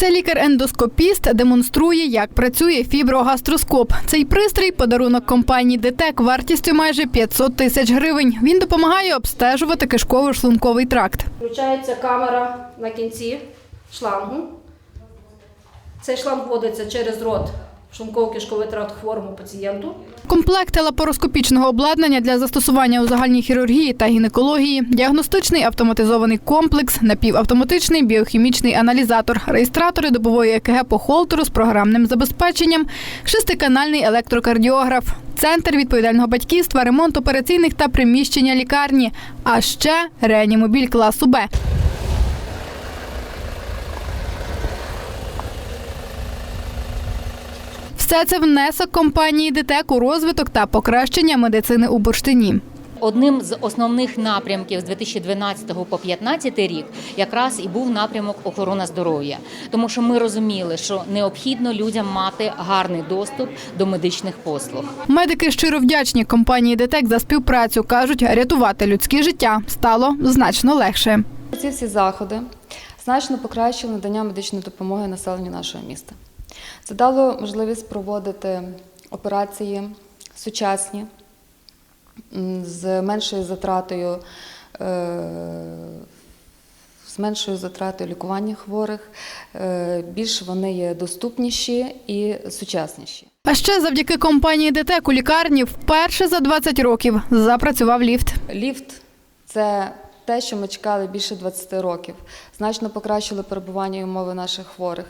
Це лікар-ендоскопіст демонструє, як працює фіброгастроскоп. Цей пристрій подарунок компанії ДТЕК вартістю майже 500 тисяч гривень. Він допомагає обстежувати кишково-шлунковий тракт. Включається камера на кінці шлангу. Цей шланг вводиться через рот шлунково-кишковий тракт хворому пацієнту. Комплекти лапароскопічного обладнання для застосування у загальній хірургії та гінекології, діагностичний автоматизований комплекс, напівавтоматичний біохімічний аналізатор, реєстратори добової ЕКГ по холтеру з програмним забезпеченням, шестиканальний електрокардіограф, центр відповідального батьківства, ремонт операційних та приміщення лікарні, а ще реанімобіль класу Б. Все це внесок компанії ДТЕК у розвиток та покращення медицини у бурштині. Одним з основних напрямків з 2012 по 2015 рік якраз і був напрямок охорона здоров'я, тому що ми розуміли, що необхідно людям мати гарний доступ до медичних послуг. Медики щиро вдячні компанії ДТЕК за співпрацю. кажуть, рятувати людське життя стало значно легше. Ці всі заходи значно покращили надання медичної допомоги населенню нашого міста. Це дало можливість проводити операції сучасні з меншою затратою, е, з меншою затратою лікування хворих. Е, Більш вони є доступніші і сучасніші. А ще завдяки компанії ДТЕК у лікарні вперше за 20 років запрацював ліфт. Ліфт це те, що ми чекали більше 20 років. Значно покращили перебування і умови наших хворих.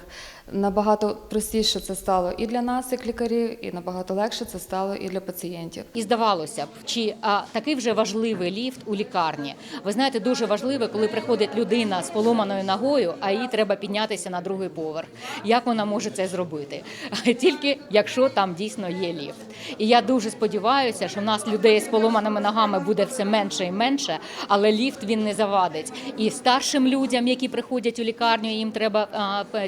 Набагато простіше це стало і для нас, як лікарів, і набагато легше це стало і для пацієнтів. І здавалося б, чи а, такий вже важливий ліфт у лікарні. Ви знаєте, дуже важливо, коли приходить людина з поломаною ногою, а їй треба піднятися на другий поверх. Як вона може це зробити? Тільки якщо там дійсно є ліфт. І я дуже сподіваюся, що в нас людей з поломаними ногами буде все менше і менше, але ліфт він не завадить. І старшим людям, які приходять у лікарню, їм треба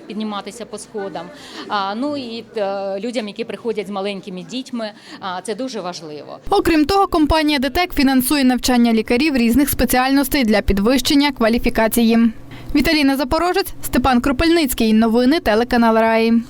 підніматися по сходам. Ну і е, людям, які приходять з маленькими дітьми, це дуже важливо. Окрім того, компанія ДТЕК фінансує навчання лікарів різних спеціальностей для підвищення кваліфікації. Віталіна Запорожець, Степан Кропельницький. Новини телеканал Раї.